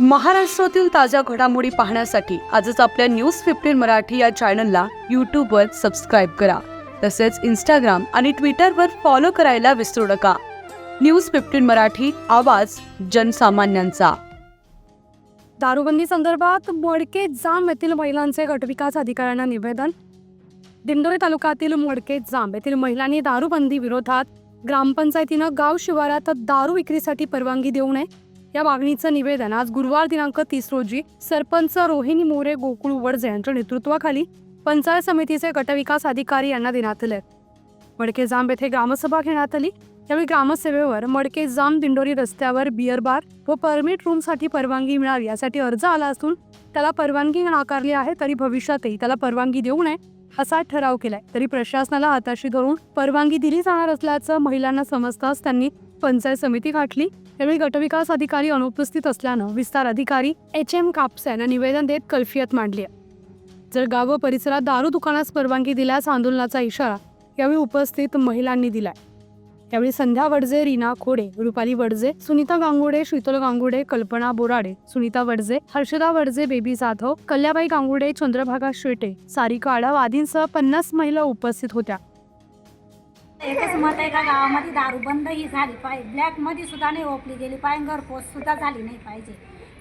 महाराष्ट्रातील ताज्या घडामोडी पाहण्यासाठी आजच आपल्या न्यूज फिफ्टीन मराठी या चॅनलला यूट्यूबवर सबस्क्राईब करा. तसेच इंस्टाग्राम आणि ट्विटरवर फॉलो करायला विसरू नका. न्यूज फिफ्टीन मराठी आवाज जनसामान्यांचा. दारूबंदी संदर्भात मोडके जाम येथील महिलांचे गटविकास अधिकाऱ्यांना निवेदन. दिंडोरी तालुक्यातील मोडके जांब येथील महिलांनी दारूबंदी विरोधात ग्रामपंचायतीनं गाव शिवारात दारू विक्रीसाठी परवानगी देऊ नये. या मागणीचं निवेदन आज गुरुवार दिनांक तीस रोजी सरपंच रोहिणी मोरे गोकुळ वडजे यांच्या नेतृत्वाखाली पंचायत समितीचे गटविकास अधिकारी यांना देण्यात आले मडके जांब येथे ग्रामसभा घेण्यात आली. यावेळी ग्रामसेवेवर मडके जांब दिंडोरी रस्त्यावर बिअर बार व परमिट रूमसाठी परवानगी मिळावी यासाठी अर्ज आला असून त्याला परवानगी नाकारली आहे तरी भविष्यातही त्याला परवानगी देऊ नये असा ठराव केलाय. तरी प्रशासनाला हाताशी धरून परवानगी दिली जाणार असल्याचं महिलांना समजताच त्यांनी पंचायत समिती गाठली. यावेळी गटविकास अधिकारी अनुपस्थित असल्यानं विस्तार अधिकारी एच एम कापसे यांना निवेदन देत कल्फियत मांडली. आहे जर गाव व परिसरात दारू दुकानास परवानगी दिल्यास आंदोलनाचा इशारा यावेळी उपस्थित महिलांनी दिलाय. यावेळी संध्या वडजे रीना खोडे रुपाली वडजे सुनीता गांगुडे शीतल गांगुडे कल्पना बोराडे सुनीता वडजे हर्षदा वडजे बेबी जाधव कल्याबाई गांगुडे चंद्रभागा शेटे सारिका आडाव आदींसह पन्नास महिला उपस्थित होत्या. एकच मत आहे का गावामध्ये दारू बंद ही झाली पाहिजे. ब्लॅकमध्ये सुद्धा नाही ओपली गेली पाहिजे घरपोच सुद्धा झाली नाही पाहिजे.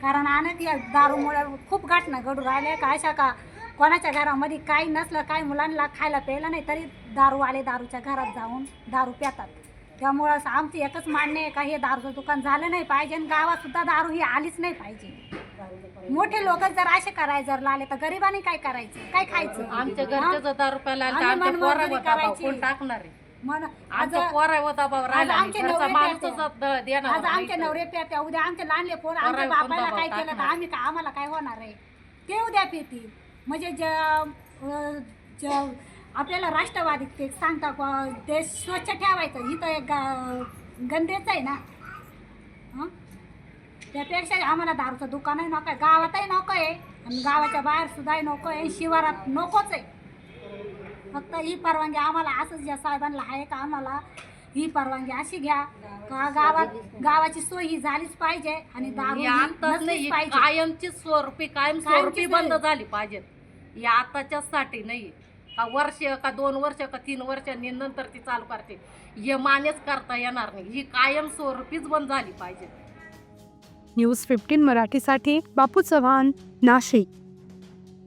कारण अनेक या दारूमुळे खूप घटना घडू राहिल्या का अशा का कोणाच्या घरामध्ये काही नसलं काही मुलांना खायला प्यायला नाही तरी दारूवाले दारूच्या घरात जाऊन दारू पितात. त्यामुळं आमचं एकच मान्य आहे का हे दारूचं दुकान झालं नाही पाहिजे आणि गावात सुद्धा दारू ही आलीच नाही पाहिजे. मोठे लोक जर असे करायचे जर लागले तर गरिबांनी काय करायचं? काय खायचं? आमच्या आलं भाऊ करायची. कोण टाकणार आहे? मन आज आमच्या पोरा होता भाऊ राहिला आज नाही. आमचे घरचा नवरे माणूसच पेटते. द- देणार आज. नवरे उद्या आमचे लहानले पोर आमच्या पोरं बापाला काय केलं तर? आम्ही का आम्हाला काय होणार आहे ते उद्या पितील म्हणजे ज अं, ज आपल्याला राष्ट्रवादी ते सांगता बुवा, देश स्वच्छ ठेवायचं इथं एक गा- गंधेच आहे ना हं? त्यापेक्षा आम्हाला दारूचं दुकानही नको आहे गावातही नको आहे आणि गावाच्या बाहेर सुद्धा नको आहे शिवारात नकोच आहे फक्त ही परवानगी आम्हाला असंच या साहेबांना आहे का आम्हाला? ही परवानगी अशी घ्या. का गावात गावाची सोय ही झालीच पाहिजे आणि दारू ही ही आताच नसलीच नाही पाहिजे. कायमची स्वरूपी कायम स्वरूपी कायमचीच बंद नाही. झाली पाहिजे. या आताच्याच साठी नाही. का वर्ष का दोन वर्ष का तीन वर्ष नंतर ती चालू करते. हे मानेच करता येणार नाही. ही कायम स्वरूपीच बंद झाली पाहिजे. न्यूज फिफ्टीन मराठीसाठी बापू चव्हाण नाशिक.